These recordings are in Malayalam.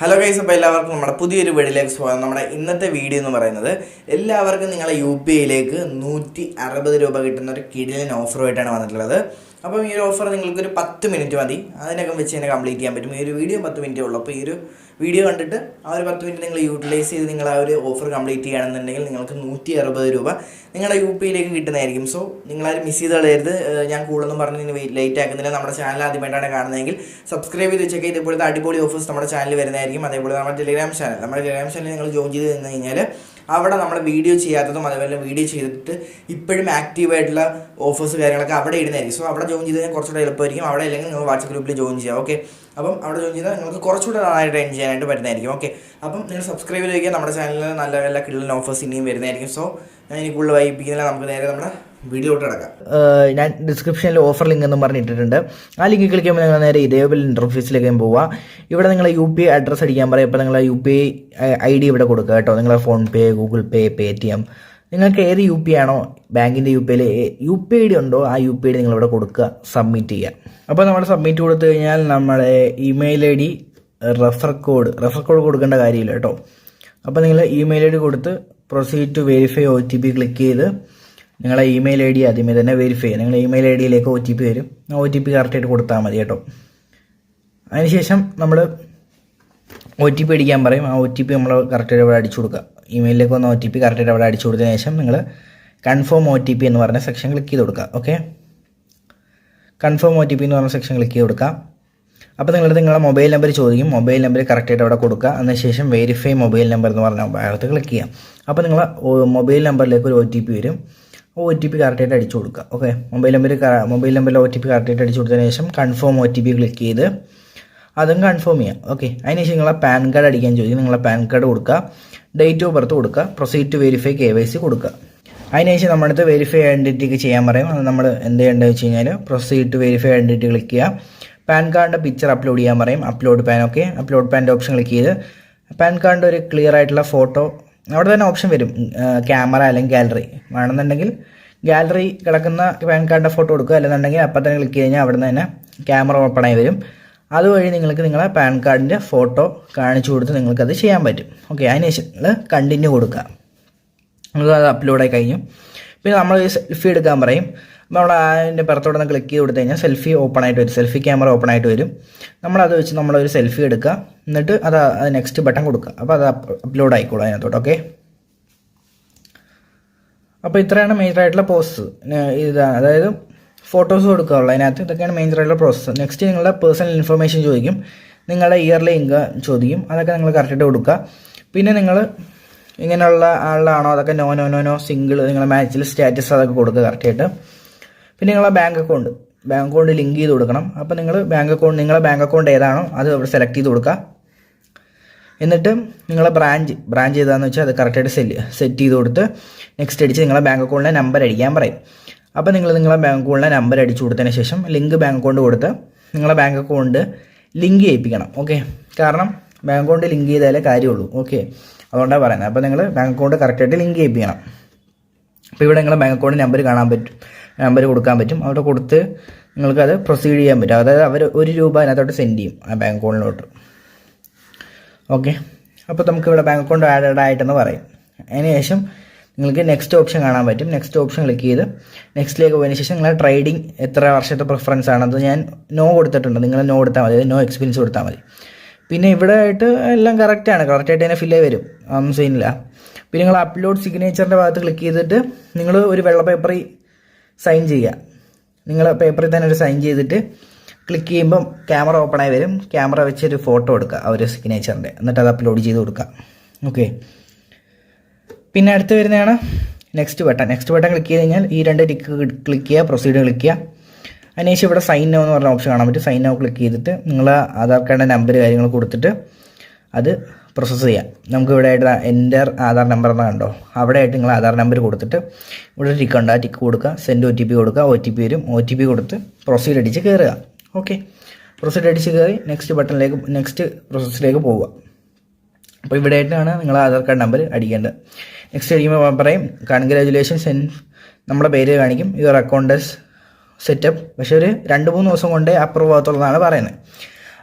ഹലോ ഗൈസ് അപ്പോൾ എല്ലാവർക്കും നമ്മുടെ പുതിയൊരു വീഡിയോയിലേക്ക് സ്വാഗതം. നമ്മുടെ ഇന്നത്തെ വീഡിയോ എന്ന് പറയുന്നത് എല്ലാവർക്കും നിങ്ങളെ യു പി ഐയിലേക്ക് നൂറ്റി അറുപത് രൂപ കിട്ടുന്ന ഒരു കിടിലൻ ഓഫറുമായിട്ടാണ് വന്നിട്ടുള്ളത്. അപ്പം ഈ ഒരു ഓഫർ നിങ്ങൾക്കൊരു പത്ത് മിനിറ്റ് മതി. അതിനകം വെച്ച് തന്നെ കംപ്ലീറ്റ് ചെയ്യാൻ പറ്റും. ഈ ഒരു വീഡിയോ പത്ത് മിനിറ്റേ ഉള്ളൂ. അപ്പോൾ ഈ ഒരു വീഡിയോ കണ്ടിട്ട് ആ ഒരു പത്ത് മിനിറ്റ് നിങ്ങൾ യൂട്ടിലൈസ് ചെയ്ത് നിങ്ങൾ ആ ഒരു ഓഫർ കംപ്ലീറ്റ് ചെയ്യുകയാണെന്നുണ്ടെങ്കിൽ നിങ്ങൾക്ക് നൂറ്റി അറുപത് രൂപ നിങ്ങളുടെ യു പിയിലേക്ക് കിട്ടുന്നതായിരിക്കും. സോ നിങ്ങളാരും മിസ് ചെയ്ത് കളയരുത്. ഞാൻ കൂടുതലും പറഞ്ഞ് ഇനി ലേറ്റ് ആക്കുന്നില്ല. നമ്മുടെ ചാനൽ ആദ്യമായിട്ടാണ് കാണുന്നതെങ്കിൽ സബ്സ്ക്രൈബ് ചെയ്ത് വെച്ചൊക്കെ. ഇതുപോലത്തെ അടിപൊളി ഓഫേഴ്സ് നമ്മുടെ ചാനലിൽ വരുന്നതായിരിക്കും. അതേപോലെ നമ്മുടെ ടെലിഗ്രാം ചാനൽ നമ്മുടെ ടെലിഗ്രാം ചാനൽ നിങ്ങൾ ജോയിൻ ചെയ്ത് തന്നു കഴിഞ്ഞാൽ അവിടെ നമ്മൾ വീഡിയോ ചെയ്യാത്തതും അതേപോലെ വീഡിയോ ചെയ്തിട്ട് ഇപ്പോഴും ആക്റ്റീവായിട്ടുള്ള ഓഫേഴ്സ് കാര്യങ്ങളൊക്കെ അവിടെ ഇടുന്നതായിരിക്കും. സോ അവിടെ ജോയിൻ ചെയ്ത് കഴിഞ്ഞാൽ കുറച്ചുകൂടെ എളുപ്പമായിരിക്കും. അവിടെ അല്ലെങ്കിൽ നിങ്ങൾ വാട്സപ്പ് ഗ്രൂപ്പിൽ ജോയിൻ ചെയ്യാം. ഓക്കെ അപ്പം അവിടെ ജോയിൻ ചെയ്താൽ നിങ്ങൾക്ക് കുറച്ചുകൂടെ നന്നായിട്ട് എൻജോയ് ചെയ്യാനായിട്ട് പറ്റുന്നതായിരിക്കും. ഓക്കെ അപ്പം നിങ്ങൾ സബ്സ്ക്രൈബ് ചെയ്യുക നമ്മുടെ ചാനലിൽ നല്ല നല്ല കിടലൻ ഓഫേഴ്സ് ഇനിയും വരുന്നതായിരിക്കും. സോ ഞാൻ ഇനി കൂടുതൽ വൈകിപ്പിക്കുന്നില്ല. നമുക്ക് നേരെ നമ്മുടെ ഞാൻ ഡിസ്ക്രിപ്ഷനിൽ ഓഫർ ലിങ്ക് എന്നും പറഞ്ഞിട്ടിട്ടുണ്ട്. ആ ലിങ്ക് ക്ലിക്ക് ചെയ്യുമ്പോൾ നിങ്ങൾ നേരെ ഇതേപോലെ ഇന്റർഫേസിലേക്ക് പോവുക ഇവിടെ നിങ്ങൾ യു പി ഐ അഡ്രസ്സ് അടിക്കാൻ പറയും. അപ്പോൾ നിങ്ങൾ U P I I D ഇവിടെ കൊടുക്കുക കേട്ടോ. നിങ്ങളെ PhonePe Google pay pay T M നിങ്ങൾക്ക് ഏത് യു പി ആണോ ബാങ്കിന്റെ യു പി ഐയിൽ യു പി ഐ ഡി ഉണ്ടോ ആ യു പി ഐ ഡി നിങ്ങളിവിടെ കൊടുക്കുക സബ്മിറ്റ് ചെയ്യുക. അപ്പോൾ നമ്മൾ സബ്മിറ്റ് കൊടുത്തു കഴിഞ്ഞാൽ നമ്മുടെ email I D refer code refer code കൊടുക്കേണ്ട കാര്യമില്ല കേട്ടോ. അപ്പോൾ നിങ്ങൾ ഇമെയിൽ ഐ ഡി കൊടുത്ത് proceed to verify O T P click ചെയ്ത് നിങ്ങളെ ഇമെയിൽ ഐ ഡി ആദ്യമേ തന്നെ വെരിഫൈ ചെയ്യുക. നിങ്ങളുടെ ഇമെയിൽ ഐ ഡിയിലേക്ക് ഒ ടി പി വരും. ഒ ടി പി കറക്റ്റായിട്ട് കൊടുത്താൽ മതി കേട്ടോ. അതിനുശേഷം നമ്മൾ ഒ ടി പി അടിക്കാൻ പറയും. ആ ഒ ടി പി നമ്മൾ കറക്റ്റായിട്ട് അവിടെ അടിച്ചു കൊടുക്കുക. ഇമെയിലിലേക്ക് വന്ന ഒ ടി പി കറക്റ്റായിട്ട് അവിടെ അടിച്ചു കൊടുത്തതിന് ശേഷം നിങ്ങൾ കൺഫേം ഒ ടി പി എന്ന് പറഞ്ഞ സെക്ഷൻ ക്ലിക്ക് ചെയ്ത് കൊടുക്കുക. Okay confirm O T P എന്ന് പറഞ്ഞ സെക്ഷൻ ക്ലിക്ക് ചെയ്ത് കൊടുക്കുക. അപ്പോൾ നിങ്ങളുടെ നിങ്ങളുടെ മൊബൈൽ നമ്പർ ചോദിക്കും. മൊബൈൽ നമ്പർ കറക്റ്റായിട്ട് അവിടെ കൊടുക്കുക. അതിനുശേഷം വെരിഫൈ മൊബൈൽ നമ്പർ എന്ന് പറഞ്ഞ ഭാഗത്ത് ക്ലിക്ക് ചെയ്യാം അപ്പോൾ നിങ്ങൾ മൊബൈൽ നമ്പറിലേക്ക് ഒരു ഒ ടി പി വരും. ഒ ടി പി കറക്റ്റായിട്ട് അടിച്ചു കൊടുക്കുക. ഓക്കെ മൊബൈൽ നമ്പർ മൊബൈൽ നമ്പറിൽ ഒ ടി പി കറക്റ്റായിട്ട് അടിച്ചു കൊടുത്തതിന് ശേഷം confirm O T P click ചെയ്ത് അതും കൺഫേം ചെയ്യാം. ഓക്കെ അതിനുശേഷം നിങ്ങളെ പാൻ കാർഡ് അടിക്കാൻ ചോദിക്കും. നിങ്ങളെ പാൻ കാർഡ് കൊടുക്കുക. ഡേറ്റ് ഓഫ് ബർത്ത് കൊടുക്കുക. Proceed to verify K Y C കൊടുക്കുക. അതിനുശേഷം നമ്മുടെ അടുത്ത് വെരിഫൈ ഐഡന്റിറ്റിക്ക് ചെയ്യാൻ പറയും. അത് നമ്മൾ എന്ത് ചെയ്യേണ്ടത് വെച്ച് കഴിഞ്ഞാൽ proceed to verify identity click ചെയ്യുക. പാൻ കാർഡിന്റെ പിക്ചർ അപ്ലോഡ് ചെയ്യാൻ പറയും. അപ്ലോഡ് പാൻ ഓക്കെ അപ്ലോഡ് പാന്റെ ഓപ്ഷൻ ക്ലിക്ക് ചെയ്ത്. പാൻ കാർഡിന്റെ ഒരു ക്ലിയർ ആയിട്ടുള്ള ഫോട്ടോ അവിടെ തന്നെ ഓപ്ഷൻ വരും. ക്യാമറ അല്ലെങ്കിൽ ഗാലറി വേണമെന്നുണ്ടെങ്കിൽ ഗാലറി കിടക്കുന്ന പാൻ കാർഡിന്റെ ഫോട്ടോ കൊടുക്കുക അല്ലെന്നുണ്ടെങ്കിൽ അപ്പം തന്നെ ക്ലിക്ക് കഴിഞ്ഞാൽ അവിടെ നിന്ന് തന്നെ ക്യാമറ ഓപ്പൺ ആയി വരും. അതുവഴി നിങ്ങൾക്ക് നിങ്ങളെ പാൻ കാർഡിന്റെ ഫോട്ടോ കാണിച്ചു കൊടുത്ത് നിങ്ങൾക്കത് ചെയ്യാൻ പറ്റും. ഓക്കെ അതിനുശേഷം നിങ്ങൾ കണ്ടിന്യൂ കൊടുക്കുക. നിങ്ങൾക്ക് അത് അപ്ലോഡായി കഴിഞ്ഞു. പിന്നെ നമ്മൾ സെൽഫി എടുക്കാൻ പറയും. നമ്മൾ അതിന്റെ പുറത്തോടെ നിന്ന് ക്ലിക്ക് ചെയ്ത് കൊടുത്തു കഴിഞ്ഞാൽ സെൽഫി ഓപ്പൺ ആയിട്ട് വരും. സെൽഫി ക്യാമറ ഓപ്പൺ ആയിട്ട് വരും. നമ്മളത് വെച്ച് നമ്മളൊരു സെൽഫി എടുക്കുക. എന്നിട്ട് അത് നെക്സ്റ്റ് ബട്ടൺ കൊടുക്കുക. അപ്പോൾ അത് അപ്ലോഡ് ആയിക്കോളും അതിനകത്തോട്ട് ഓക്കെ അപ്പോൾ ഇത്രയാണ് മെയിൻ ആയിട്ടുള്ള പ്രോസസ്സ് ഇതാണ്. അതായത് ഫോട്ടോസ് കൊടുക്കാറുള്ളത് അതിനകത്ത്. ഇതൊക്കെയാണ് മെയിൻ ആയിട്ടുള്ള പ്രോസസ്സ് നെക്സ്റ്റ് നിങ്ങളുടെ പേഴ്സണൽ ഇൻഫർമേഷൻ ചോദിക്കും. നിങ്ങളുടെ ഇയർലി ഇൻകം ചോദിക്കും. അതൊക്കെ നിങ്ങൾ കറക്റ്റായിട്ട് കൊടുക്കുക. പിന്നെ നിങ്ങൾ ഇങ്ങനെയുള്ള ആളാണോ അതൊക്കെ no no no no single നിങ്ങളുടെ മാച്ചിൽ സ്റ്റാറ്റസ് അതൊക്കെ കൊടുക്കുക കറക്റ്റായിട്ട് പിന്നെ നിങ്ങളെ bank account bank account link ചെയ്ത് കൊടുക്കണം. അപ്പോൾ നിങ്ങൾ ബാങ്ക് അക്കൗണ്ട് നിങ്ങളെ ബാങ്ക് അക്കൗണ്ട് ഏതാണോ അത് അവിടെ സെലക്ട് ചെയ്ത് കൊടുക്കുക. എന്നിട്ട് നിങ്ങളെ ബ്രാഞ്ച് ബ്രാഞ്ച് ഏതാണെന്ന് വെച്ചാൽ അത് കറക്റ്റായിട്ട് സെൽ സെറ്റ് ചെയ്ത് കൊടുത്ത് നെക്സ്റ്റ് അടിച്ച് നിങ്ങളെ ബാങ്ക് അക്കൗണ്ടിലെ നമ്പർ അടിക്കാൻ പറയും. അപ്പോൾ നിങ്ങൾ നിങ്ങളെ ബാങ്ക് അക്കൗണ്ടിലെ നമ്പർ അടിച്ചു കൊടുത്തതിന് ശേഷം ലിങ്ക് ബാങ്ക് അക്കൗണ്ട് കൊടുത്ത് നിങ്ങളെ ബാങ്ക് അക്കൗണ്ട് ലിങ്ക് ചെയ്യിപ്പിക്കണം. ഓക്കെ കാരണം ബാങ്ക് അക്കൗണ്ട് ലിങ്ക് ചെയ്താലേ കാര്യമുള്ളൂ. ഓക്കെ അതുകൊണ്ടാണ് പറയുന്നത്. അപ്പോൾ നിങ്ങൾ ബാങ്ക് അക്കൗണ്ട് കറക്റ്റായിട്ട് ലിങ്ക് ചെയ്യിപ്പിക്കണം. അപ്പോൾ ഇവിടെ നിങ്ങളെ ബാങ്ക് അക്കൗണ്ട് നമ്പർ കാണാൻ പറ്റും. നമ്പർ കൊടുക്കാൻ പറ്റും. അവിടെ കൊടുത്ത് നിങ്ങൾക്കത് പ്രൊസീഡ് ചെയ്യാൻ പറ്റും. അതായത് അവർ ഒരു രൂപ അതിനകത്തോട്ട് സെൻഡ് ചെയ്യും ആ ബാങ്ക് അക്കൗണ്ടിലോട്ട് ഓക്കെ അപ്പോൾ നമുക്ക് ഇവിടെ ബാങ്ക് അക്കൗണ്ട് ആഡഡ് ആയിട്ടെന്ന് പറയും. അതിനുശേഷം നിങ്ങൾക്ക് നെക്സ്റ്റ് ഓപ്ഷൻ കാണാൻ പറ്റും. നെക്സ്റ്റ് ഓപ്ഷൻ ക്ലിക്ക് ചെയ്ത് നെക്സ്റ്റിലേക്ക് പോയതിന് ശേഷം നിങ്ങളെ ട്രേഡിംഗ് എത്ര വർഷത്തെ പ്രിഫറൻസ് ആണ്? അത് ഞാൻ നോ കൊടുത്തിട്ടുണ്ട്. നിങ്ങൾ നോ കൊടുത്താൽ മതി. നോ എക്സ്പീരിയൻസ് കൊടുത്താൽ മതി. പിന്നെ ഇവിടെ ആയിട്ട് എല്ലാം കറക്റ്റാണ് കറക്റ്റായിട്ട് തന്നെ ഫില്ലേ വരും. ഒന്നും സീനില്ല പിന്നെ നിങ്ങൾ അപ്ലോഡ് സിഗ്നേച്ചറിന്റെ ഭാഗത്ത് ക്ലിക്ക് ചെയ്തിട്ട് നിങ്ങൾ ഒരു വെള്ള പേപ്പറിൽ സൈൻ ചെയ്യുക. നിങ്ങൾ പേപ്പറിൽ തന്നെ ഒരു സൈൻ ചെയ്തിട്ട് ക്ലിക്ക് ചെയ്യുമ്പം ക്യാമറ ഓപ്പൺ ആയി വരും. ക്യാമറ വെച്ചൊരു ഫോട്ടോ എടുക്കുക ആ ഒരു സിഗ്നേച്ചറിന്റെ എന്നിട്ട് അത് അപ്ലോഡ് ചെയ്ത് കൊടുക്കുക. ഓക്കെ പിന്നെ അടുത്ത് വരുന്നതാണ് next button next button click ചെയ്ത് കഴിഞ്ഞാൽ ഈ രണ്ട് ടിക്ക് ക്ലിക്ക് ചെയ്യുക പ്രൊസീഡ് ക്ലിക്ക് ചെയ്യുക. അതിനുശേഷം ഇവിടെ സൈൻ നോ എന്ന് പറഞ്ഞ ഓപ്ഷൻ കാണാൻ പറ്റും. സൈൻ നോ ക്ലിക്ക് ചെയ്തിട്ട് നിങ്ങൾ ആധാർ കാർഡിന്റെ നമ്പർ കാര്യങ്ങൾ കൊടുത്തിട്ട് അത് പ്രോസസ്സ് ചെയ്യാം. നമുക്ക് ഇവിടെ ആയിട്ട് എന്റെ ആധാർ നമ്പർ എന്നാൽ കണ്ടോ? അവിടെ ആയിട്ട് നിങ്ങൾ ആധാർ നമ്പർ കൊടുത്തിട്ട് ഇവിടെ ടിക്ക് ഉണ്ട്. ആ ടിക്ക് കൊടുക്കുക സെൻഡ് ഒ ടി പി കൊടുക്കുക. ഒ ടി പി വരും. ഒ ടി പി കൊടുത്ത് പ്രൊസീഡ് അടിച്ച് കയറുക ഓക്കെ പ്രൊസീഡ് അടിച്ച് കയറി നെക്സ്റ്റ് ബട്ടണിലേക്ക് നെക്സ്റ്റ് പ്രോസസ്സിലേക്ക് പോവുക. അപ്പോൾ ഇവിടെ ആയിട്ടാണ് നിങ്ങൾ ആധാർ കാർഡ് നമ്പർ അടിക്കേണ്ടത്. നെക്സ്റ്റ് അടിക്കുമ്പോൾ പറയും കൺഗ്രാജുലേഷൻസ് എൻ നമ്മുടെ പേര് കാണിക്കും. യുവർ അക്കൗണ്ട് സെറ്റപ്പ് പക്ഷേ ഒരു രണ്ട് മൂന്ന് ദിവസം കൊണ്ടേ അപ്രൂവ് ആകത്തുള്ളതാണ് പറയുന്നത്.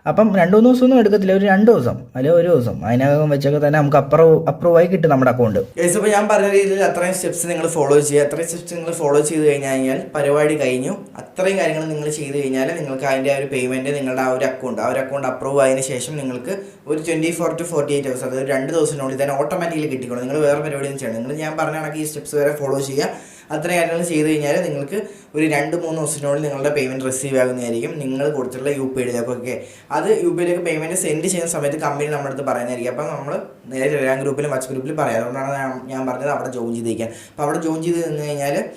അപ്പം രണ്ട് മൂന്ന് ദിവസമൊന്നും എടുക്കത്തില്ല. ഒരു രണ്ട് ദിവസം അല്ലെങ്കിൽ ഒരു ദിവസം. അതിനകം വെച്ചൊക്കെ തന്നെ നമുക്ക് അപ്രൂവ് അപ്രൂവ് ആയി കിട്ടും നമ്മുടെ അക്കൗണ്ട് ഇപ്പൊ ഞാൻ പറഞ്ഞ രീതിയിൽ അത്രയും സ്റ്റെപ്സ് നിങ്ങൾ ഫോളോ ചെയ്യുക. അത്രയും സ്റ്റെപ്സ് നിങ്ങൾ ഫോളോ ചെയ്ത് കഴിഞ്ഞു കഴിഞ്ഞാൽ പരിപാടി കഴിഞ്ഞു. അത്രയും കാര്യങ്ങൾ നിങ്ങൾ ചെയ്ത് കഴിഞ്ഞാൽ നിങ്ങൾക്ക് അതിന്റെ ആ ഒരു പേയ്മെന്റ് നിങ്ങളുടെ ആ ഒരു അക്കൗണ്ട് ആ ഒരു അക്കൗണ്ട് അപ്രൂവ് ആയതിനു ശേഷം നിങ്ങൾക്ക് ഒരു twenty four to forty eight hours അതായത് രണ്ട് ദിവസത്തിനുള്ളിൽ തന്നെ ഓട്ടോമാറ്റിക്കലി കിട്ടിക്കോളും. നിങ്ങൾ വേറെ പരിപാടി ഒന്നും ചെയ്യണം നിങ്ങൾ ഞാൻ പറഞ്ഞ കണക്ക് ഈ സ്റ്റെപ്സ് വരെ ഫോളോ ചെയ്യുക. അത്രയും കാര്യങ്ങൾ ചെയ്ത് കഴിഞ്ഞാൽ നിങ്ങൾക്ക് ഒരു രണ്ട് മൂന്ന് ദിവസത്തിനുള്ളിൽ നിങ്ങളുടെ പേയ്മെന്റ് റിസീവ് ആകുന്നതായിരിക്കും. നിങ്ങൾ കൊടുത്തിട്ടുള്ള യു പി ഐയിലേക്കൊക്കെ അത് യു പി ഐയിലേക്ക് പേയ്മെന്റ് സെൻഡ് ചെയ്യുന്ന സമയത്ത് കമ്പനി നമ്മുടെ അടുത്ത് പറയുന്നതായിരിക്കും. അപ്പോൾ നമ്മൾ നേരെ ടെലിഗ്രാം ഗ്രൂപ്പിലും വാട്സ് ഗ്രൂപ്പിലും പറയാം. അതുകൊണ്ടാണ് ഞാൻ- പറഞ്ഞത് അവിടെ ജോയിൻ ചെയ്തിരിക്കാൻ അപ്പോൾ അവിടെ ജോയിൻ ചെയ്ത് നിന്ന് കഴിഞ്ഞാൽ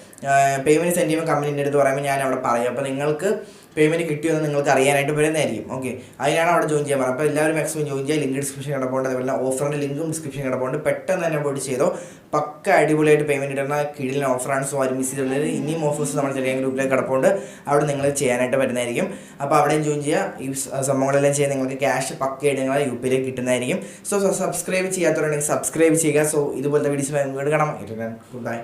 പേയ്മെന്റ് സെൻഡ് ചെയ്യുമ്പോൾ കമ്പനീന്റെ അടുത്ത് പറയുമ്പോൾ ഞാൻ അവിടെ പറയും. അപ്പോൾ നിങ്ങൾക്ക് പേയ്മെന്റ് കിട്ടിയെന്ന് നിങ്ങൾക്ക് അറിയാനായിട്ട് വരുന്നതായിരിക്കും. ഓക്കെ അതിനാണ് അവിടെ ജോയിൻ ചെയ്യാൻ പറഞ്ഞത്. അപ്പോൾ എല്ലാവരും മാക്സിമം ജോയിൻ ചെയ്യുക ലിങ്ക് ഡിസ്ക്രിപ്ഷൻ കിടപ്പുണ്ട് അതുപോലെ ഓഫറിന്റെ ലിങ്കും ഡിസ്ക്രിപ്ഷൻ കിടപ്പുണ്ട് പെട്ടെന്ന് തന്നെ പോയിട്ട് ചെയ്തോ. പക്ക അടിപൊളിയായിട്ട് പേയ്മെന്റ് ഇടുന്ന കീഴിലെ ഓഫറാണ് സോ ആരും മിസ് ചെയ്തത് ഇനിയും ഓഫേഴ്സ് നമ്മൾ ചെറിയ ഗ്രൂപ്പിലേക്ക് കിടപ്പുണ്ട് അവിടെ നിങ്ങൾ ചെയ്യാനായിട്ട് വരുന്നതായിരിക്കും. അപ്പോൾ അവിടെയും ജോയിൻ ചെയ്യുക ഈ സംഭവങ്ങളെല്ലാം ചെയ്യാൻ നിങ്ങൾക്ക് ക്യാഷ് പക്കയായിട്ട് നിങ്ങളെ യു പിയിലേക്ക് കിട്ടുന്നതായിരിക്കും. സോ സബ്സ്ക്രൈബ് ചെയ്യാത്തവരുണ്ടെങ്കിൽ സബ്സ്ക്രൈബ് ചെയ്യുക. സോ ഇതുപോലത്തെ വീഡിയോസ് എടുക്കണം കാണാം. Good bye